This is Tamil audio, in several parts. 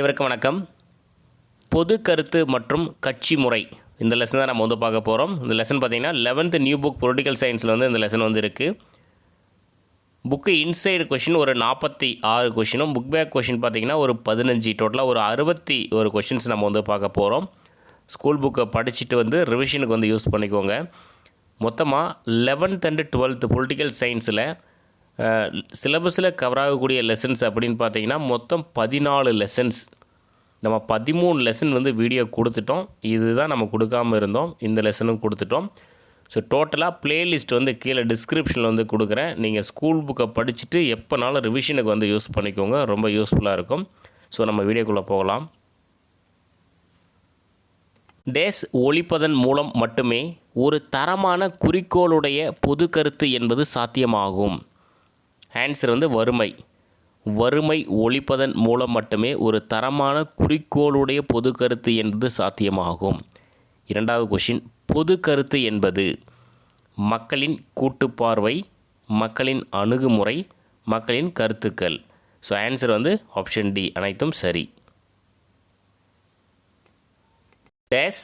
இவருக்கு வணக்கம். பொது கருத்து மற்றும் கட்சி முறை. இந்த லெசன் தான் நம்ம வந்து பார்க்க போகிறோம் இந்த லெசன் பார்த்தீங்கன்னா லெவன்த்து நியூ புக் பொலிட்டிக்கல் சயின்ஸில் வந்து இந்த லெசன் வந்து இருக்குது புக்கு இன்சைடு கொஷின் ஒரு நாற்பத்தி ஆறு கொஷினும் புக் பேக் கொஷின் பார்த்தீங்கன்னா ஒரு பதினஞ்சு. டோட்டலாக ஒரு அறுபத்தி ஒரு கொஷின்ஸ் நம்ம வந்து பார்க்க போகிறோம் ஸ்கூல் புக்கை படிச்சுட்டு வந்து ரிவிஷனுக்கு வந்து யூஸ் பண்ணிக்கோங்க. மொத்தமாக லெவன்த் அண்டு டுவெல்த்து பொலிட்டிக்கல் சயின்ஸில் சிலபஸில் கவர் ஆகக்கூடிய லெசன்ஸ் அப்படின்னு பார்த்தீங்கன்னா மொத்தம் பதினாலு லெசன்ஸ் நம்ம பதிமூணு லெசன் வந்து வீடியோ கொடுத்துட்டோம். இதுதான் நம்ம கொடுக்காம இருந்தோம். இந்த லெசனும் கொடுத்துட்டோம். ஸோ டோட்டலாக ப்ளேலிஸ்ட் வந்து கீழே டிஸ்கிரிப்ஷனில் வந்து கொடுக்குறேன். நீங்கள் ஸ்கூல் புக்கை படிச்சுட்டு எப்போனாலும் ரிவிஷனுக்கு வந்து யூஸ் பண்ணிக்கோங்க. ரொம்ப யூஸ்ஃபுல்லாக இருக்கும். ஸோ நம்ம வீடியோக்குள்ளே போகலாம். டேஸ் ஒழிப்பதன் மூலம் மட்டுமே ஒரு தரமான குறிக்கோளுடைய பொது கருத்து என்பது சாத்தியமாகும். ஆன்சர் வந்து வறுமை. வறுமை ஒழிப்பதன் மூலம் மட்டுமே ஒரு தரமான குறிக்கோளுடைய பொது கருத்து என்பது சாத்தியமாகும். இரண்டாவது கொஷின் பொது கருத்து என்பது மக்களின் கூட்டுப்பார்வை மக்களின் அணுகுமுறை மக்களின் கருத்துக்கள். ஸோ ஆன்சர் வந்து ஆப்ஷன் டி அனைத்தும் சரி. டேஸ்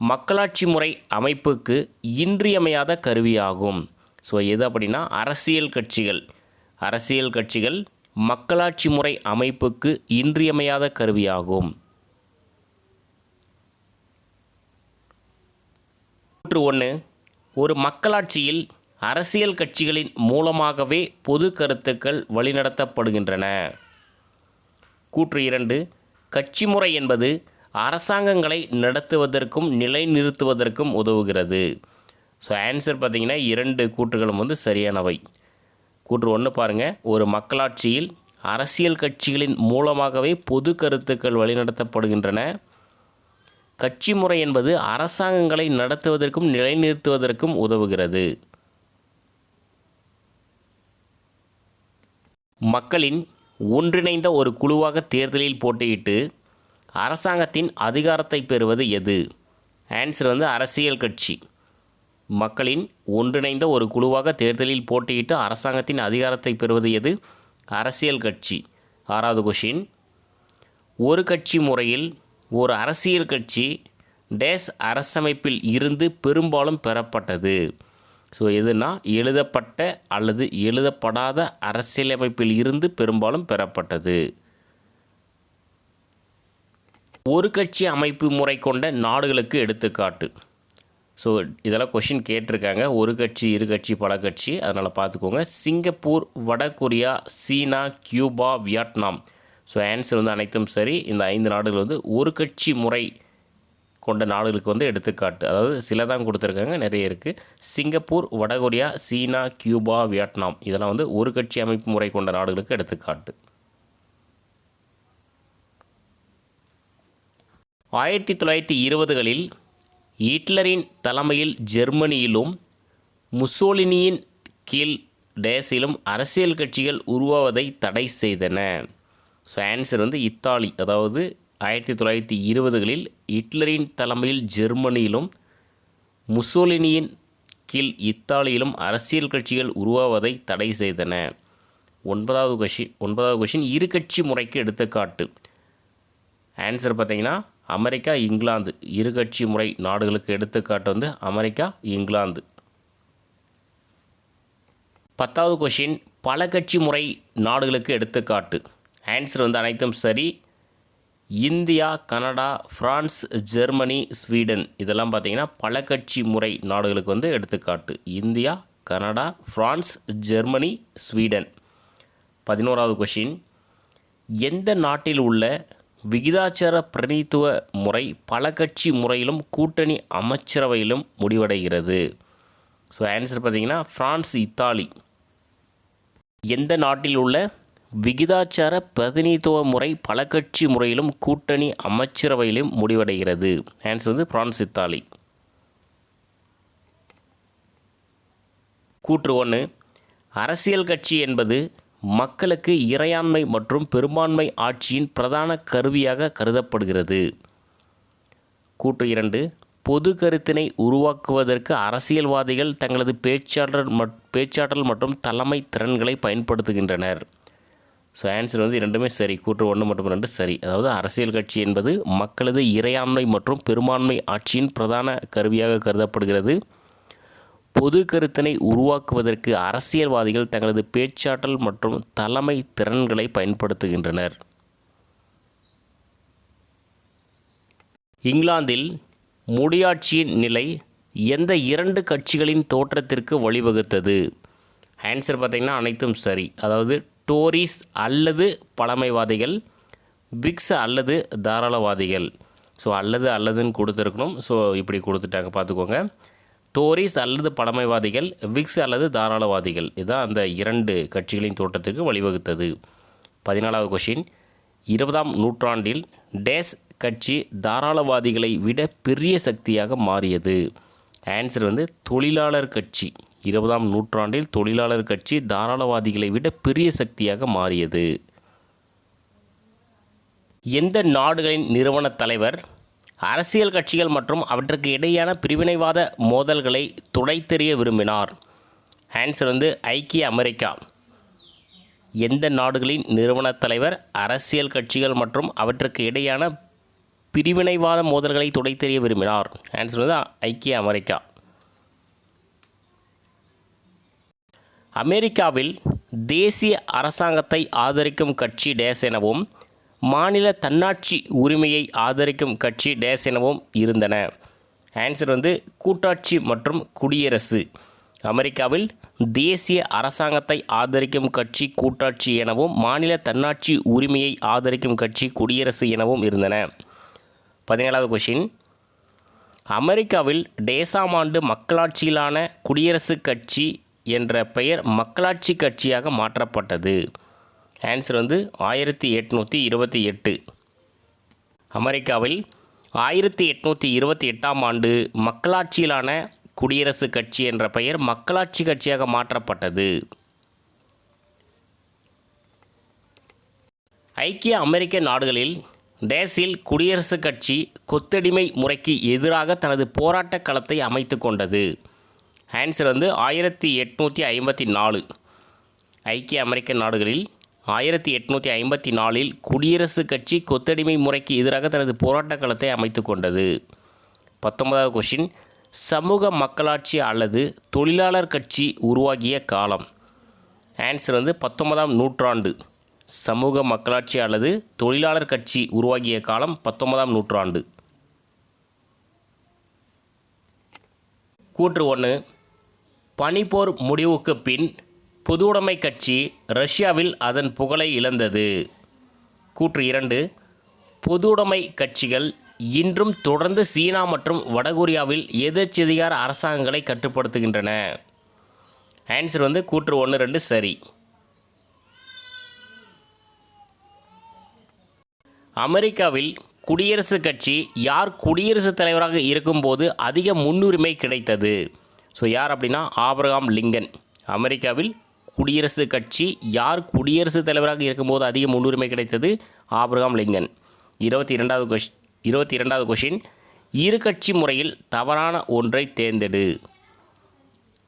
மக்களாட்சி முறை அமைப்புக்கு இன்றியமையாத கருவியாகும். ஸோ எது அப்படின்னா அரசியல் கட்சிகள். அரசியல் கட்சிகள் மக்களாட்சி முறை அமைப்புக்கு இன்றியமையாத கருவியாகும். கூற்று ஒன்று ஒரு மக்களாட்சியில் அரசியல் கட்சிகளின் மூலமாகவே பொது கருத்துக்கள் வழிநடத்தப்படுகின்றன. கூற்று இரண்டு கட்சி முறை என்பது அரசாங்கங்களை நடத்துவதற்கும் நிலைநிறுத்துவதற்கும் உதவுகிறது. ஸோ ஆன்சர் பார்த்திங்கன்னா இரண்டு கூற்றுகளும் வந்து சரியானவை. கூற்று ஒன்று பாருங்கள் ஒரு மக்களாட்சியில் அரசியல் கட்சிகளின் மூலமாகவே பொது கருத்துக்கள் வழிநடத்தப்படுகின்றன. கட்சி முறை என்பது அரசாங்கங்களை நடத்துவதற்கும் நிலைநிறுத்துவதற்கும் உதவுகிறது. மக்களின் ஒன்றிணைந்த ஒரு குழுவாக தேர்தலில் போட்டியிட்டு அரசாங்கத்தின் அதிகாரத்தை பெறுவது எது? ஆன்சர் வந்து அரசியல் கட்சி. மக்களின் ஒன்றிணைந்த ஒரு குழுவாக தேர்தலில் போட்டியிட்டு அரசாங்கத்தின் அதிகாரத்தை பெறுவது எது? அரசியல் கட்சி. ஆறாவது கொஷின் ஒரு கட்சி முறையில் ஒரு அரசியல் கட்சி டேஸ் அரசமைப்பில் இருந்து பெரும்பாலும் பெறப்பட்டது. ஸோ எதுனா எழுதப்பட்ட அல்லது எழுதப்படாத அரசியலமைப்பில் இருந்து பெரும்பாலும் பெறப்பட்டது. ஒரு கட்சி அமைப்பு முறை கொண்ட நாடுகளுக்கு எடுத்துக்காட்டு. ஸோ இதெல்லாம் கொஷின் கேட்டிருக்காங்க. ஒரு கட்சி இரு கட்சி பல கட்சி. அதனால் பார்த்துக்கோங்க. சிங்கப்பூர் வடகொரியா சீனா கியூபா வியட்நாம். ஸோ ஆன்சர் வந்து அனைத்தும் சரி. இந்த ஐந்து நாடுகள் வந்து ஒரு கட்சி முறை கொண்ட நாடுகளுக்கு வந்து எடுத்துக்காட்டு. அதாவது சில தான் கொடுத்துருக்காங்க. நிறைய இருக்குது சிங்கப்பூர் வடகொரியா சீனா கியூபா வியட்நாம். இதெல்லாம் வந்து ஒரு கட்சி அமைப்பு முறை கொண்ட நாடுகளுக்கு எடுத்துக்காட்டு. ஆயிரத்தி தொள்ளாயிரத்தி இருபதுகளில் ஹிட்லரின் தலைமையில் ஜெர்மனியிலும் முசோலினியின் கீழ் டேஸிலும் அரசியல் கட்சிகள் உருவாவதை தடை செய்தன. ஸோ ஆன்சர் வந்து இத்தாலி. அதாவது ஆயிரத்தி தொள்ளாயிரத்தி இருபதுகளில் ஹிட்லரின் தலைமையில் ஜெர்மனியிலும் முசோலினியின் கீழ் இத்தாலியிலும் அரசியல் கட்சிகள் உருவாவதை தடை செய்தன. ஒன்பதாவது கொஷின் ஒன்பதாவது கொஷின் இரு கட்சி முறைக்கு எடுத்துக்காட்டு. ஆன்சர் பார்த்தீங்கன்னா அமெரிக்கா இங்கிலாந்து இரு கட்சி முறை நாடுகளுக்கு எடுத்துக்காட்டு வந்து அமெரிக்கா இங்கிலாந்து. பத்தாவது கொஷின் பல கட்சி முறை நாடுகளுக்கு எடுத்துக்காட்டு. ஆன்சர் வந்து அனைத்தும் சரி. India Canada France Germany Sweden இதெல்லாம் பார்த்திங்கன்னா பல கட்சி முறை நாடுகளுக்கு வந்து எடுத்துக்காட்டு. India Canada France Germany Sweden. பதினோராவது கொஷின் எந்த நாட்டில் உள்ள விகிதாச்சார பிரதித்துவ முறை பல கட்சி முறையிலும் கூட்டணி அமைச்சரவையிலும் முடிவடைகிறது. ஸோ ஆன்சர் பார்த்திங்கன்னா ஃப்ரான்ஸ் இத்தாலி. எந்த நாட்டில் உள்ள விகிதாச்சார பிரதிநிதித்துவ முறை பல கட்சி முறையிலும் கூட்டணி அமைச்சரவையிலும் முடிவடைகிறது? ஆன்சர் வந்து பிரான்ஸ் இத்தாலி. கூற்று ஒன்று அரசியல் கட்சி என்பது மக்களுக்கு இறையாண்மை மற்றும் பெரும்பான்மை ஆட்சியின் பிரதான கருவியாக கருதப்படுகிறது. கூற்று இரண்டு பொது கருத்தினை உருவாக்குவதற்கு அரசியல்வாதிகள் தங்களது பேச்சாற்றல் பேச்சாற்றல் மற்றும் தலைமை திறன்களை பயன்படுத்துகின்றனர். ஸோ ஆன்சர் வந்து இரண்டுமே சரி. கூற்று ஒன்று மற்றும் ரெண்டு சரி. அதாவது அரசியல் கட்சி என்பது மக்களது இறையாண்மை மற்றும் பெரும்பான்மை ஆட்சியின் பிரதான கருவியாக கருதப்படுகிறது. பொது கருத்தினை உருவாக்குவதற்கு அரசியல்வாதிகள் தங்களது பேச்சாற்றல் மற்றும் தலைமை திறன்களை பயன்படுத்துகின்றனர். இங்கிலாந்தில் முடியாட்சியின் நிலை எந்த இரண்டு கட்சிகளின் தோற்றத்திற்கு வழிவகுத்தது? ஆன்சர் பார்த்திங்கன்னா அனைத்தும் சரி. அதாவது டோரிஸ் அல்லது பழமைவாதிகள் பிக்ஸ் அல்லது தாராளவாதிகள். ஸோ அல்லது அல்லதுன்னு கொடுத்துருக்கணும். ஸோ இப்படி கொடுத்துட்டாங்க. பார்த்துக்கோங்க. டோரிஸ் அல்லது பழமைவாதிகள் விக்ஸ் அல்லது தாராளவாதிகள். இதுதான் அந்த இரண்டு கட்சிகளின் தோற்றத்துக்கு வழிவகுத்தது. பதினாலாவது கொஷின் இருபதாம் நூற்றாண்டில் டேஸ் கட்சி தாராளவாதிகளை விட பெரிய சக்தியாக மாறியது. ஆன்சர் வந்து தொழிலாளர் கட்சி. இருபதாம் நூற்றாண்டில் தொழிலாளர் கட்சி தாராளவாதிகளை விட பெரிய சக்தியாக மாறியது. எந்த நாடுகளின் நிறுவன தலைவர் அரசியல் கட்சிகள் மற்றும் அவற்றுக்கு இடையேயான பிரிவினைவாத மோதல்களை துடைத்தெறிய விரும்பினார். ஆன்சர் வந்து ஐக்கிய அமெரிக்கா. எந்த நாடுகளின் நிறுவன தலைவர் அரசியல் கட்சிகள் மற்றும் அவற்றுக்கு இடையான பிரிவினைவாத மோதல்களை துடைத்தெறிய விரும்பினார். ஆன்சர் வந்து ஐக்கிய அமெரிக்கா. அமெரிக்காவில் தேசிய அரசாங்கத்தை ஆதரிக்கும் கட்சி டேஸ் எனவும் மாநில தன்னாட்சி உரிமையை ஆதரிக்கும் கட்சி டேஸ் எனவும் இருந்தன. ஆன்சர் வந்து கூட்டாட்சி மற்றும் குடியரசு. அமெரிக்காவில் தேசிய அரசாங்கத்தை ஆதரிக்கும் கட்சி கூட்டாட்சி எனவும் மாநில தன்னாட்சி உரிமையை ஆதரிக்கும் கட்சி குடியரசு எனவும் இருந்தன. பதினேழாவது கொஷின் அமெரிக்காவில் டேசாம் ஆண்டு மக்களாட்சியிலான குடியரசுக் கட்சி என்ற பெயர் மக்களாட்சி கட்சியாக மாற்றப்பட்டது. ஆன்சர் வந்து ஆயிரத்தி எட்நூற்றி இருபத்தி எட்டு. அமெரிக்காவில் ஆயிரத்தி எட்நூற்றி இருபத்தி எட்டாம் ஆண்டு மக்களாட்சியிலான குடியரசுக் கட்சி என்ற பெயர் மக்களாட்சி கட்சியாக மாற்றப்பட்டது. ஐக்கிய அமெரிக்க நாடுகளில் டேஸில் குடியரசுக் கட்சி கொத்தடிமை முறைக்கு எதிராக தனது போராட்ட களத்தை அமைத்து கொண்டது. ஆன்சர் வந்து ஆயிரத்தி எட்நூற்றி ஐம்பத்தி நாலு. ஐக்கிய அமெரிக்க நாடுகளில் ஆயிரத்தி எட்நூற்றி ஐம்பத்தி நாலில் குடியரசுக் கட்சி கொத்தடிமை முறைக்கு எதிராக தனது போராட்ட களத்தை அமைத்து கொண்டது. பத்தொன்பதாவது கொஷின் சமூக மக்களாட்சி அல்லது தொழிலாளர் கட்சி உருவாகிய காலம். ஆன்சர் வந்து பத்தொன்பதாம் நூற்றாண்டு. சமூக மக்களாட்சி அல்லது தொழிலாளர் கட்சி உருவாகிய காலம் பத்தொன்பதாம் நூற்றாண்டு. கூற்று ஒன்று பனிப்போர் முடிவுக்கு பின் பொதுவுடைமை கட்சி ரஷ்யாவில் அதன் புகழை இழந்தது. கூற்று இரண்டு பொதுவுடைமை கட்சிகள் இன்றும் தொடர்ந்து சீனா மற்றும் வடகொரியாவில் எதிர்ச்சதிகார அரசாங்கங்களை கட்டுப்படுத்துகின்றன. ஆன்சர் வந்து கூற்று ஒன்று ரெண்டு சரி. அமெரிக்காவில் குடியரசுக் கட்சி யார் குடியரசுத் தலைவராக இருக்கும்போது அதிக முன்னுரிமை கிடைத்தது. ஸோ யார் அப்படின்னா ஆபிரகாம் லிங்கன். அமெரிக்காவில் குடியரசுக் கட்சி யார் குடியரசுத் தலைவராக இருக்கும்போது அதிக முன்னுரிமை கிடைத்தது ஆபிரகாம் லிங்கன். இருபத்தி இரண்டாவது கொஷ் இருபத்தி இரண்டாவது கொஷின் இரு கட்சி முறையில் தவறான ஒன்றை தேர்ந்தெடு.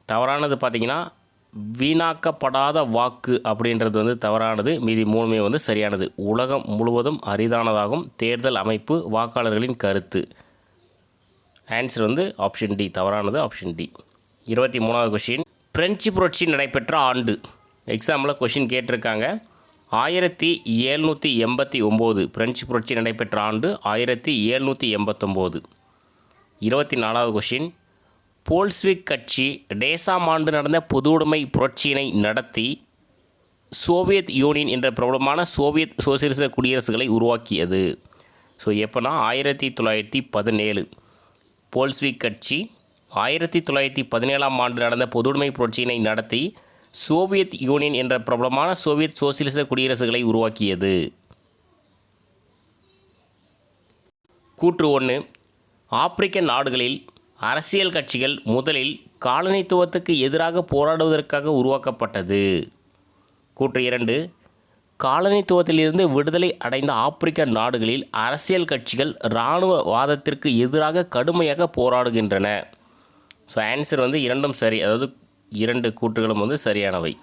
தவறானது பார்த்திங்கன்னா வீணாக்கப்படாத வாக்கு அப்படின்றது வந்து தவறானது. மீதி மூணுமே வந்து சரியானது. உலகம் முழுவதும் அரிதானதாகும். தேர்தல் அமைப்பு வாக்காளர்களின் கருத்து. ஆன்சர் வந்து ஆப்ஷன் டி தவறானது ஆப்ஷன் டி இருபத்தி மூணாவது கொஷின் பிரெஞ்சு புரட்சி நடைபெற்ற ஆண்டு. எக்ஸாம்பிள் கொஷின் கேட்டிருக்காங்க. ஆயிரத்தி ஏழ்நூற்றி எண்பத்தி ஒம்பது பிரெஞ்சு புரட்சி நடைபெற்ற ஆண்டு ஆயிரத்தி எழுநூற்றி எண்பத்தொம்போது. இருபத்தி நாலாவது கொஷின் போல்ஸ்விக் கட்சி டேசாம் ஆண்டு நடந்த பொதுவுடைமை புரட்சியினை நடத்தி சோவியத் யூனியன் என்ற பிரபலமான சோவியத் சோசியலிச குடியரசுகளை உருவாக்கியது. ஸோ எப்போனா ஆயிரத்தி தொள்ளாயிரத்தி பதினேழு. போல்ஸ்விக் கட்சி ஆயிரத்தி தொள்ளாயிரத்தி பதினேழாம் ஆண்டு நடந்த பொதுவுடைமை புரட்சியினை நடத்தி சோவியத் யூனியன் என்ற பிரபலமான சோவியத் சோசியலிச குடியரசுகளை உருவாக்கியது. கூற்று ஒன்று ஆப்பிரிக்க நாடுகளில் அரசியல் கட்சிகள் முதலில் காலனித்துவத்துக்கு எதிராக போராடுவதற்காக உருவாக்கப்பட்டது. கூற்று இரண்டு காலனித்துவத்திலிருந்து விடுதலை அடைந்த ஆப்பிரிக்க நாடுகளில் அரசியல் கட்சிகள் இராணுவ வாதத்திற்கு எதிராக கடுமையாக போராடுகின்றன. ஸோ ஆன்சர் வந்து இரண்டும் சரி. அதாவது இரண்டு கூற்றுகளும் வந்து சரியானவை.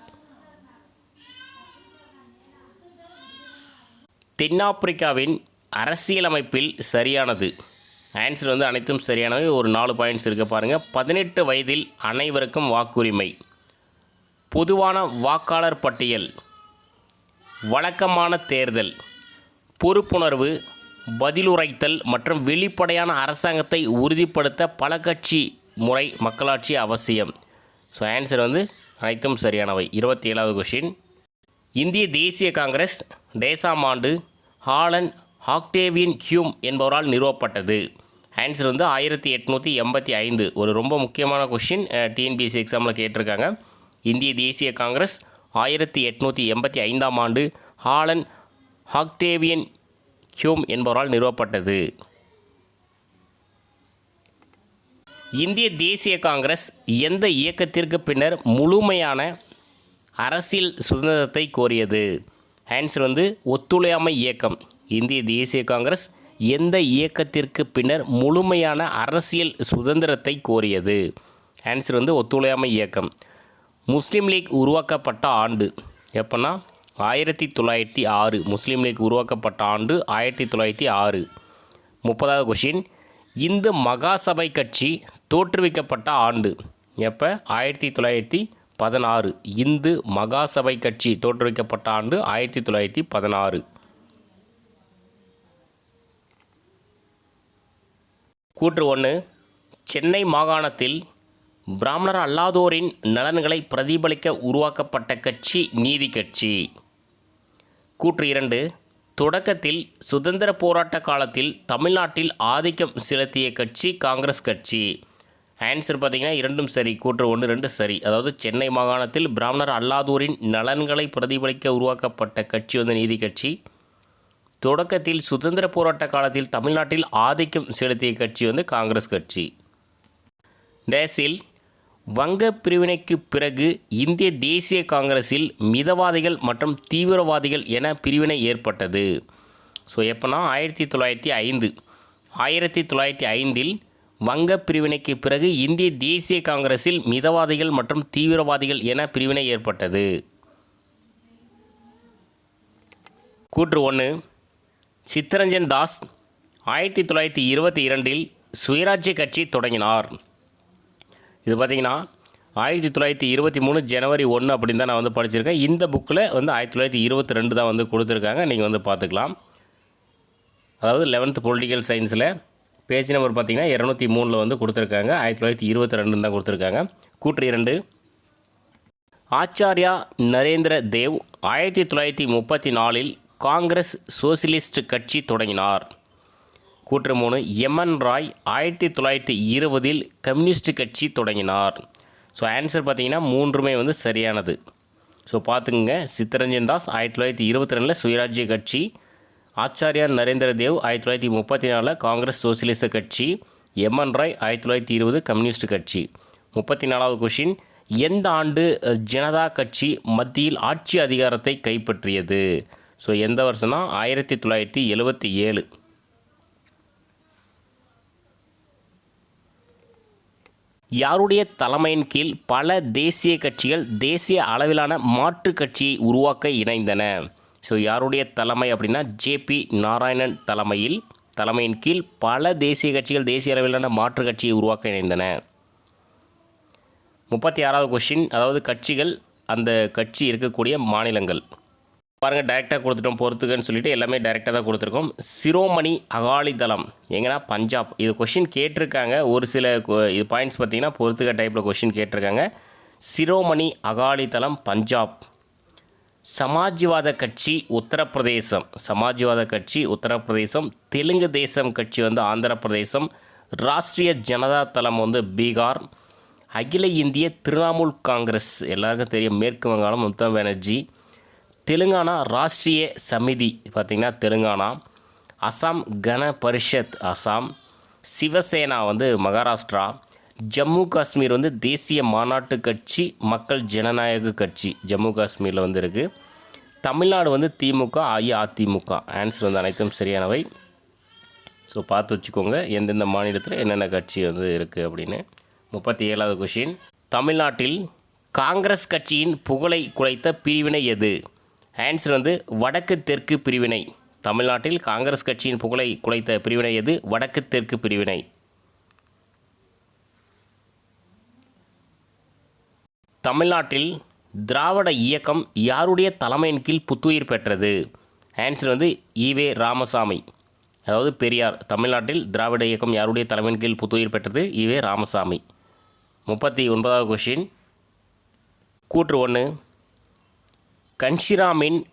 தென்னாப்பிரிக்காவின் அரசியலமைப்பில் சரியானது. ஆன்சர் வந்து அனைத்தும் சரியானவை. ஒரு நாலு பாயிண்ட்ஸ் இருக்க பாருங்கள் பதினெட்டு வயதில் அனைவருக்கும் வாக்குரிமை. பொதுவான வாக்காளர் பட்டியல். வழக்கமான தேர்தல். பொறுப்புணர்வு பதிலுரைத்தல் மற்றும் வெளிப்படையான அரசாங்கத்தை உறுதிப்படுத்த பல கட்சி முறை மக்களாட்சி அவசியம். ஸோ ஆன்சர் வந்து அனைத்தும் சரியானவை. இருபத்தி ஏழாவது கொஷின் இந்திய தேசிய காங்கிரஸ் டேசாம் ஆண்டு ஹாலன் ஆக்டேவியன் ஹியூம் என்பவரால் நிறுவப்பட்டது. ஆன்சர் வந்து ஆயிரத்தி எட்நூற்றி எண்பத்தி ஐந்து. ஒரு ரொம்ப முக்கியமான கொஷின் டிஎன்பிஎஸ்சி எக்ஸாமில் கேட்டிருக்காங்க. இந்திய தேசிய காங்கிரஸ் ஆயிரத்தி எட்நூற்றி எண்பத்தி ஐந்தாம் ஆண்டு ஹாலன் ஆக்டேவியன் ஹியூம் என்பவரால் நிறுவப்பட்டது. இந்திய தேசிய காங்கிரஸ் எந்த இயக்கத்திற்கு பின்னர் முழுமையான அரசியல் சுதந்திரத்தை கோரியது? ஆன்சர் வந்து ஒத்துழையாமை இயக்கம். இந்திய தேசிய காங்கிரஸ் எந்த இயக்கத்திற்கு பின்னர் முழுமையான அரசியல் சுதந்திரத்தை கோரியது? ஆன்சர் வந்து ஒத்துழையாமை இயக்கம். முஸ்லீம் லீக் உருவாக்கப்பட்ட ஆண்டு எப்போன்னா ஆயிரத்தி தொள்ளாயிரத்தி ஆறு. முஸ்லீம் லீக் உருவாக்கப்பட்ட ஆண்டு ஆயிரத்தி தொள்ளாயிரத்தி ஆறு. முப்பதாவது கொஷின் இந்து மகாசபை கட்சி தோற்றுவிக்கப்பட்ட ஆண்டு. எப்போ? ஆயிரத்தி தொள்ளாயிரத்தி பதினாறு. இந்து மகாசபை கட்சி தோற்றுவிக்கப்பட்ட ஆண்டு ஆயிரத்தி தொள்ளாயிரத்தி பதினாறு. கூற்று ஒன்று சென்னை மாகாணத்தில் பிராமணர் அல்லாதோரின் நலன்களை பிரதிபலிக்க உருவாக்கப்பட்ட கட்சி நீதி கட்சி. கூற்று இரண்டு தொடக்கத்தில் சுதந்திர போராட்ட காலத்தில் தமிழ்நாட்டில் ஆதிக்கம் செலுத்திய கட்சி காங்கிரஸ் கட்சி. ஆன்சர் பார்த்தீங்கன்னா இரண்டும் சரி. கூற்று ஒன்று ரெண்டு சரி. அதாவது சென்னை மாகாணத்தில் பிராமணர் அல்லாதோரின் நலன்களை பிரதிபலிக்க உருவாக்கப்பட்ட கட்சி வந்து நீதி கட்சி. தொடக்கத்தில் சுதந்திர போராட்ட காலத்தில் தமிழ்நாட்டில் ஆதிக்கம் செலுத்திய கட்சி வந்து காங்கிரஸ் கட்சி. டேஸில் வங்க பிரிவினைக்கு பிறகு இந்திய தேசிய காங்கிரஸில் மிதவாதிகள் மற்றும் தீவிரவாதிகள் என பிரிவினை ஏற்பட்டது. ஸோ எப்போனா ஆயிரத்தி தொள்ளாயிரத்தி ஐந்து. ஆயிரத்தி தொள்ளாயிரத்தி ஐந்தில் வங்க பிரிவினைக்கு பிறகு இந்திய தேசிய காங்கிரஸில் மிதவாதிகள் மற்றும் தீவிரவாதிகள் என பிரிவினை ஏற்பட்டது. கூற்று ஒன்று சித்தரஞ்சன் தாஸ் ஆயிரத்தி தொள்ளாயிரத்தி இருபத்தி இரண்டில் சுயராஜ்ய கட்சி தொடங்கினார். இது பார்த்திங்கன்னா ஆயிரத்தி தொள்ளாயிரத்தி இருபத்தி மூணு ஜனவரி ஒன்று அப்படின்னு தான் நான் வந்து படிச்சிருக்கேன். இந்த புக்கில் வந்து ஆயிரத்தி தொள்ளாயிரத்தி இருபத்தி ரெண்டு தான் வந்து கொடுத்துருக்காங்க. நீங்கள் வந்து பார்த்துக்கலாம். அதாவது லெவன்த் பொலிட்டிக்கல் சயின்ஸில் பேஜ் நம்பர் பார்த்தீங்கன்னா இரநூத்தி மூணில் வந்து கொடுத்துருக்காங்க. ஆயிரத்தி தொள்ளாயிரத்தி இருபத்தி ரெண்டுன்னு தான் கொடுத்துருக்காங்க. கூற்று இரண்டு. ஆச்சாரியா நரேந்திர தேவ் ஆயிரத்தி தொள்ளாயிரத்தி முப்பத்தி நாலில் காங்கிரஸ் சோசியலிஸ்ட் கட்சி தொடங்கினார். கூற்று மூணு. எம்என் ராய் ஆயிரத்தி தொள்ளாயிரத்தி இருபதில் கம்யூனிஸ்ட் கட்சி தொடங்கினார். ஸோ ஆன்சர் பார்த்திங்கன்னா மூன்றுமே வந்து சரியானது. ஸோ பார்த்துக்குங்க. சித்தரஞ்சன் தாஸ் ஆயிரத்தி தொள்ளாயிரத்தி இருபத்தி ரெண்டில் சுயராஜ்ய கட்சி ஆச்சாரியா நரேந்திர தேவ் ஆயிரத்தி தொள்ளாயிரத்தி முப்பத்தி நாலில் காங்கிரஸ் சோசியலிச கட்சி எம்என் ராய் ஆயிரத்தி தொள்ளாயிரத்தி இருபது கம்யூனிஸ்ட் கட்சி. முப்பத்தி நாலாவது கொஷின் எந்த ஆண்டு ஜனதா கட்சி மத்தியில் ஆட்சி அதிகாரத்தை கைப்பற்றியது? ஸோ எந்த வருஷம்னா ஆயிரத்தி தொள்ளாயிரத்தி எழுபத்தி ஏழு. யாருடைய தலைமையின் கீழ் பல தேசிய கட்சிகள் தேசிய அளவிலான மாற்று கட்சியை உருவாக்க இணைந்தன? ஸோ யாருடைய தலைமை அப்படின்னா ஜேபி நாராயணன் தலைமையில் தலைமையின் கீழ் பல தேசிய கட்சிகள் தேசிய அளவிலான மாற்றுக் கட்சியை உருவாக்க இணைந்தன. முப்பத்தி ஆறாவது கொஷின் அதாவது கட்சிகள் அந்த கட்சி இருக்கக்கூடிய மாநிலங்கள். பாருங்கள் டைரெக்டாக கொடுத்துட்டோம் பொறுத்துக்கன்னு சொல்லிட்டு எல்லாமே டைரெக்டாக தான் கொடுத்துருக்கோம். சிரோமணி அகாலிதளம் எங்கன்னா பஞ்சாப். இது கொஷின் கேட்டிருக்காங்க. ஒரு சில இது பாயிண்ட்ஸ் பார்த்தீங்கன்னா பொறுத்துக்க டைப்பில் கொஷின் கேட்டிருக்காங்க. சிரோமணி அகாலிதளம் பஞ்சாப். சமாஜ்வாத கட்சி உத்தரப்பிரதேசம். சமாஜ்வாத கட்சி உத்தரப்பிரதேசம். தெலுங்கு தேசம் கட்சி வந்து ஆந்திர பிரதேசம் ராஷ்ட்ரிய ஜனதா தளம் வந்து பீகார். அகில இந்திய திரிணாமுல் காங்கிரஸ். எல்லாருக்கும் தெரியும். மேற்கு வங்காளம் மம்தா பானர்ஜி. தெலுங்கானா ராஷ்ட்ரிய சமிதி. பார்த்திங்கன்னா தெலுங்கானா. அசாம் கன பரிஷத் அசாம். சிவசேனா வந்து மகாராஷ்டிரா. ஜம்மு காஷ்மீர் வந்து தேசிய மாநாட்டு கட்சி மக்கள் ஜனநாயக கட்சி ஜம்மு காஷ்மீரில் வந்து இருக்குது தமிழ்நாடு வந்து திமுக அஇஅதிமுக. ஆன்சர் வந்து அனைத்தும் சரியானவை. ஸோ பார்த்து வச்சுக்கோங்க எந்தெந்த மாநிலத்தில் என்னென்ன கட்சி வந்து இருக்குது அப்படின்னு. முப்பத்தி ஏழாவது கொஷின் தமிழ்நாட்டில் காங்கிரஸ் கட்சியின் புகழை குலைத்த பிரிவினை எது? ஆன்சர் வந்து வடக்கு தெற்கு பிரிவினை. தமிழ்நாட்டில் காங்கிரஸ் கட்சியின் புகழை குலைத்த பிரிவினை எது? வடக்கு தெற்கு பிரிவினை. தமிழ்நாட்டில் திராவிட இயக்கம் யாருடைய தலைமையின் கீழ் புத்துயிர் பெற்றது? ஆன்சர் வந்து ஈவே ராமசாமி. அதாவது பெரியார். தமிழ்நாட்டில் திராவிட இயக்கம் யாருடைய தலைமையின் கீழ் புத்துயிர் பெற்றது? ஈவே ராமசாமி. முப்பத்தி ஒன்பதாவது கொஷின் கூற்று ஒன்று கன்ஷிராமின்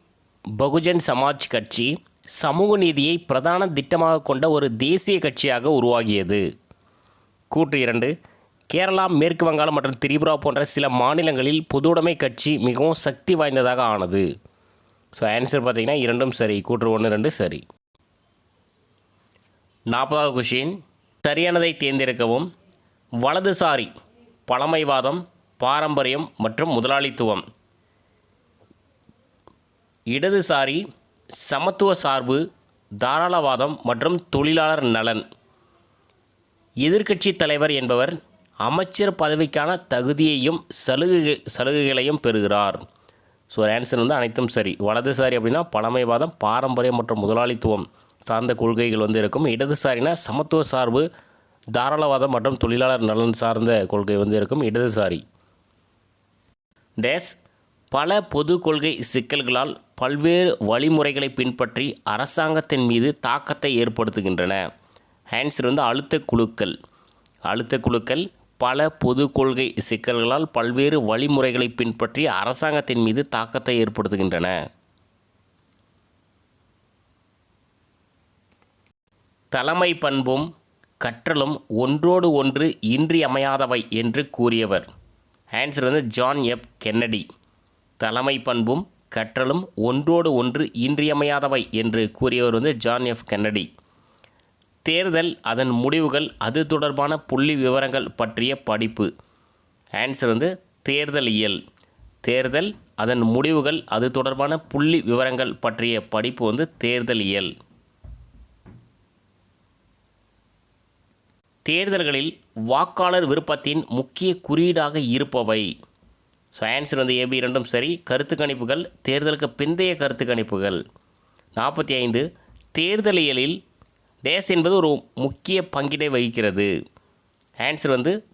பகுஜன் சமாஜ் கட்சி சமூக நீதியை பிரதான திட்டமாக கொண்ட ஒரு தேசிய கட்சியாக உருவாகியது. கூற்று இரண்டு. கேரளா மேற்கு வங்காளம் மற்றும் திரிபுரா போன்ற சில மாநிலங்களில் பொதுவுடைமை கட்சி மிகவும் சக்தி வாய்ந்ததாக ஆனது. ஸோ ஆன்சர் பார்த்தீங்கன்னா இரண்டும் சரி. கூற்று ஒன்று ரெண்டு சரி. நாற்பதாவது கொஷின் சரியானதை தேர்ந்தெடுக்கவும் வலதுசாரி பழமைவாதம் பாரம்பரியம் மற்றும் முதலாளித்துவம். இடதுசாரி சமத்துவ சார்பு தாராளவாதம் மற்றும் தொழிலாளர் நலன். எதிர்க்கட்சி தலைவர் என்பவர் அமைச்சர் பதவிக்கான தகுதியையும் சலுகை சலுகைகளையும் பெறுகிறார். ஸோ ஆன்சர் வந்து அனைத்தும் சரி. வலதுசாரி அப்படின்னா பழமைவாதம் பாரம்பரியம் மற்றும் முதலாளித்துவம் சார்ந்த கொள்கைகள் வந்து இருக்கும். இடதுசாரினா சமத்துவ சார்பு தாராளவாதம் மற்றும் தொழிலாளர் நலன் சார்ந்த கொள்கை வந்து இருக்கும். இடதுசாரி. டேஸ் பல பொது கொள்கை சிக்கல்களால் பல்வேறு வழிமுறைகளை பின்பற்றி அரசாங்கத்தின் மீது தாக்கத்தை ஏற்படுத்துகின்றன. ஆன்சர் வந்து அழுத்த குழுக்கள். அழுத்த குழுக்கள் பல பொது கொள்கை சிக்கல்களால் பல்வேறு வழிமுறைகளை பின்பற்றி அரசாங்கத்தின் மீது தாக்கத்தை ஏற்படுத்துகின்றன. தலைமை பண்பும் கற்றலும் ஒன்றோடு ஒன்று இன்றியமையாதவை என்று கூறியவர். ஆன்சர் வந்து ஜான் எப் கென்னடி தலைமை பண்பும் கற்றலும் ஒன்றோடு ஒன்று இன்றியமையாதவை என்று கூறியவர் வந்து ஜான் எஃப் கென்னடி தேர்தல் அதன் முடிவுகள் அது தொடர்பான புள்ளி விவரங்கள் பற்றிய படிப்பு. ஆன்சர் வந்து தேர்தல் இயல் தேர்தல் அதன் முடிவுகள் அது தொடர்பான புள்ளி விவரங்கள் பற்றிய படிப்பு வந்து தேர்தல் இயல் தேர்தல்களில் வாக்காளர் விருப்பத்தின் முக்கிய குறியீடாக இருப்பவை. ஸோ ஆன்சர் வந்து ஏபி இரண்டும் சரி. கருத்து கணிப்புகள் தேர்தலுக்கு பிந்தைய கருத்து கணிப்புகள். நாற்பத்தி ஐந்து தேர்தலியலில் டேஸ் என்பது ஒரு முக்கிய பங்கினை வகிக்கிறது. ஆன்சர் வந்து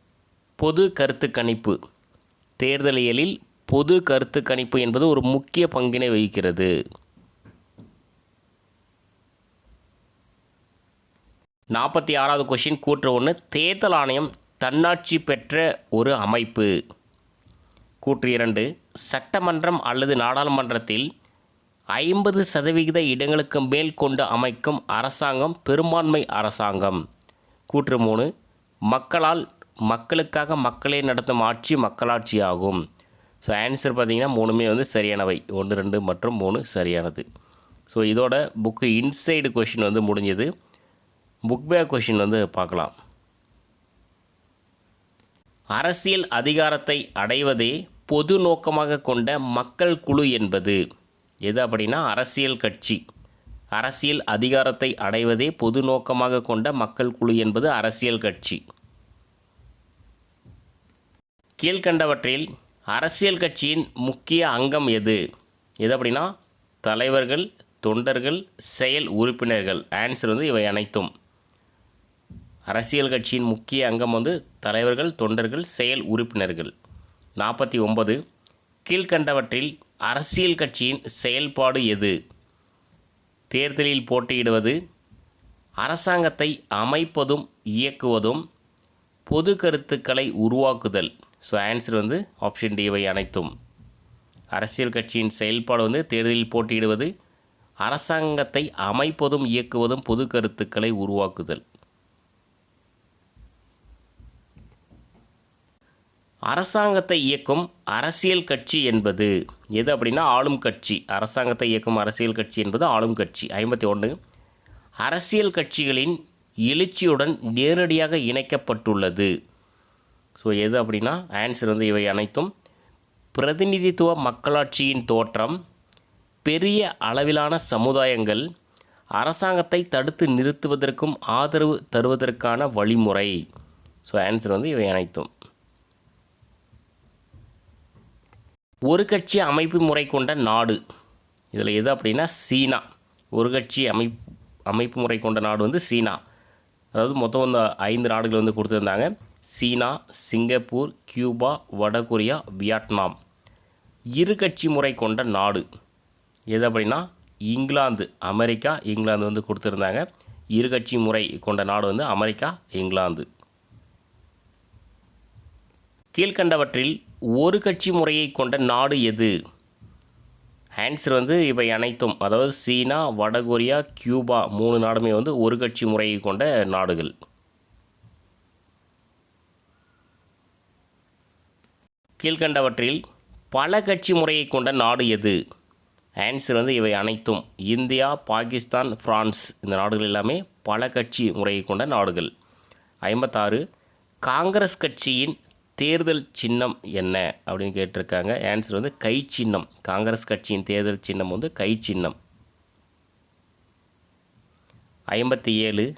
பொது கருத்து கணிப்பு. தேர்தலியலில் பொது கருத்து கணிப்பு என்பது ஒரு முக்கிய பங்கினை வகிக்கிறது. நாற்பத்தி ஆறாவது கொஷின் கூற்று ஒன்று தேர்தல் ஆணையம் தன்னாட்சி பெற்ற ஒரு அமைப்பு. கூற்று இரண்டு சட்டமன்றம் அல்லது நாடாளுமன்றத்தில் ஐம்பது சதவிகித இடங்களுக்கு மேல் கொண்டு அமைக்கும் அரசாங்கம் பெரும்பான்மை அரசாங்கம். கூற்று மூணு மக்களால் மக்களுக்காக மக்களே நடத்தும் ஆட்சி மக்களாட்சி ஆகும் ஸோ ஆன்சர் பார்த்திங்கன்னா மூணுமே வந்து சரியானவை. ஒன்று ரெண்டு மற்றும் மூணு சரியானது. ஸோ இதோட புக்கு இன்சைடு கொஷின் வந்து முடிஞ்சது. புக் பேக் கொஷின் வந்து பார்க்கலாம். அரசியல் அதிகாரத்தை அடைவதே பொது நோக்கமாக கொண்ட மக்கள் குழு என்பது. எது அப்படின்னா அரசியல் கட்சி. அரசியல் அதிகாரத்தை அடைவதே பொது நோக்கமாக கொண்ட மக்கள் குழு என்பது அரசியல் கட்சி. கீழ்கண்டவற்றில் அரசியல் கட்சியின் முக்கிய அங்கம் எது? எது அப்படின்னா தலைவர்கள் தொண்டர்கள் செயல் உறுப்பினர்கள். ஆன்சர் வந்து இவை அனைத்தும். அரசியல் கட்சியின் முக்கிய அங்கம் வந்து தலைவர்கள் தொண்டர்கள் செயல் உறுப்பினர்கள். நாற்பத்தி ஒன்பது கீழ்கண்டவற்றில் அரசியல் கட்சியின் செயல்பாடு எது? தேர்தலில் போட்டியிடுவது அரசாங்கத்தை அமைப்பதும் இயக்குவதும் பொது கருத்துக்களை உருவாக்குதல். ஸோ ஆன்சர் வந்து ஆப்ஷன் டி இவை அனைத்தும். அரசியல் கட்சியின் செயல்பாடு வந்து தேர்தலில் போட்டியிடுவது அரசாங்கத்தை அமைப்பதும் இயக்குவதும் பொது கருத்துக்களை உருவாக்குதல். அரசாங்கத்தை இயக்கும் அரசியல் கட்சி என்பது எது அப்படின்னா ஆளும் கட்சி. அரசாங்கத்தை இயக்கும் அரசியல் கட்சி என்பது ஆளும் கட்சி. ஐம்பத்தி ஒன்று அரசியல் கட்சிகளின் எழுச்சியுடன் நேரடியாக இணைக்கப்பட்டுள்ளது. ஸோ எது அப்படின்னா ஆன்சர் வந்து இவை அனைத்தும். பிரதிநிதித்துவ மக்களாட்சியின் தோற்றம் பெரிய அளவிலான சமுதாயங்கள் அரசாங்கத்தை தடுத்து நிறுத்துவதற்கும் ஆதரவு தருவதற்கான வழிமுறை. ஸோ ஆன்சர் வந்து இவை அனைத்தும். ஒரு கட்சி அமைப்பு முறை கொண்ட நாடு. இதில் எது அப்படின்னா சீனா. ஒரு கட்சி அமைப்பு அமைப்பு முறை கொண்ட நாடு வந்து சீனா. அதாவது மொத்தம் வந்து ஐந்து நாடுகள் வந்து கொடுத்துருந்தாங்க. சீனா சிங்கப்பூர் கியூபா வடகொரியா வியட்நாம். இரு கட்சி முறை கொண்ட நாடு. எது அப்படின்னா இங்கிலாந்து அமெரிக்கா இங்கிலாந்து வந்து கொடுத்துருந்தாங்க. இரு கட்சி முறை கொண்ட நாடு வந்து அமெரிக்கா இங்கிலாந்து. கீழ்கண்டவற்றில் ஒரு கட்சி முறையை கொண்ட நாடு எது? ஆன்சர் வந்து இவை அனைத்தும். அதாவது சீனா வடகொரியா கியூபா மூணு நாடுமே வந்து ஒரு கட்சி முறையை கொண்ட நாடுகள். கீழ்கண்டவற்றில் பல கட்சி முறையை கொண்ட நாடு எது? ஆன்சர் வந்து இவை அனைத்தும். இந்தியா பாகிஸ்தான் ஃப்ரான்ஸ் இந்த நாடுகள் எல்லாமே பல கட்சி முறையை கொண்ட நாடுகள். ஐம்பத்தாறு காங்கிரஸ் கட்சியின் தேர்தல் சின்னம் என்ன அப்படின்னு கேட்டிருக்காங்க. ஆன்சர் வந்து கை சின்னம். காங்கிரஸ் கட்சியின் தேர்தல் சின்னம் வந்து கை சின்னம். ஐம்பத்தி ஏழு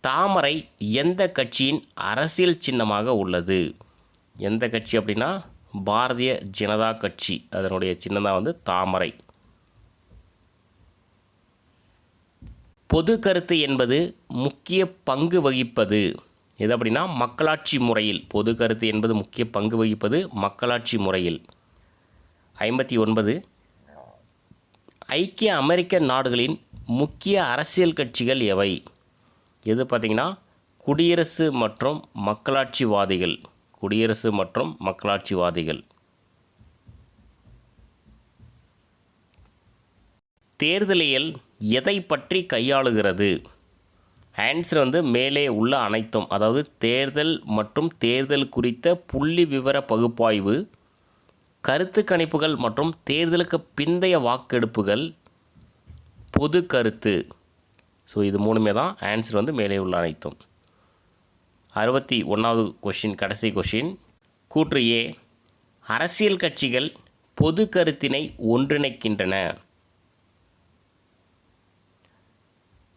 தாமரை எந்த கட்சியின் அரசியல் சின்னமாக உள்ளது? எந்த கட்சி அப்படின்னா? பாரதிய ஜனதா கட்சி. அதனுடைய சின்னம் தான் வந்து தாமரை. பொது கருத்து என்பது முக்கிய பங்கு வகிப்பது. எது அப்படின்னா மக்களாட்சி முறையில் பொது கருத்து என்பது முக்கிய பங்கு வகிப்பது மக்களாட்சி முறையில். ஐம்பத்தி ஒன்பது ஐக்கிய அமெரிக்க நாடுகளின் முக்கிய அரசியல் கட்சிகள் எவை? எது பார்த்திங்கன்னா குடியரசு மற்றும் மக்களாட்சிவாதிகள். குடியரசு மற்றும் மக்களாட்சிவாதிகள். தேர்தலியல் எதை பற்றி கையாளுகிறது? ஆன்சர் வந்து மேலே உள்ள அனைத்தும் அதாவது தேர்தல் மற்றும் தேர்தல் குறித்த புள்ளி விவர பகுப்பாய்வு கருத்து கணிப்புகள் மற்றும் தேர்தலுக்கு பிந்தைய வாக்கெடுப்புகள் பொது கருத்து. ஸோ இது மூணுமே தான் ஆன்சர் வந்து மேலே உள்ள அனைத்தும். அறுபத்தி ஒன்றாவது கொஷின் கடைசி கொஷின் கூற்று ஏ அரசியல் கட்சிகள் பொது கருத்தினை ஒன்றிணைக்கின்றன.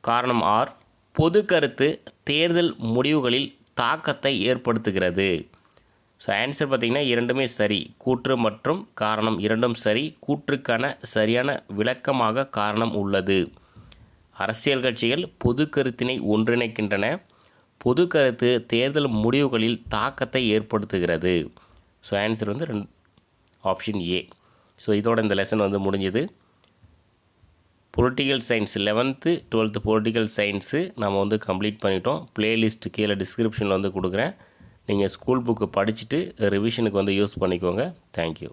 காரணம் ஆர் பொது கருத்து தேர்தல் முடிவுகளில் தாக்கத்தை ஏற்படுத்துகிறது. ஸோ ஆன்சர் பார்த்திங்கன்னா இரண்டுமே சரி. கூற்று மற்றும் காரணம் இரண்டும் சரி. கூற்றுக்கான சரியான விளக்கமாக காரணம் உள்ளது. அரசியல் கட்சிகள் பொது கருத்தினை ஒன்றிணைக்கின்றன. பொது கருத்து தேர்தல் முடிவுகளில் தாக்கத்தை ஏற்படுத்துகிறது. ஸோ ஆன்சர் வந்து ரெண்டு ஆப்ஷன் ஏ ஸோ இதோட இந்த லெசன் வந்து முடிஞ்சுது. Political science eleventh twelfth political science நம்ம வந்து கம்ப்ளீட் பண்ணிட்டோம். ப்ளேலிஸ்ட் கீழே டிஸ்கிரிப்ஷனில் வந்து கொடுக்குறேன். நீங்கள் ஸ்கூல் புக்கு படிச்சுட்டு ரிவிஷனுக்கு வந்து யூஸ் பண்ணிக்கோங்க. தேங்க்யூ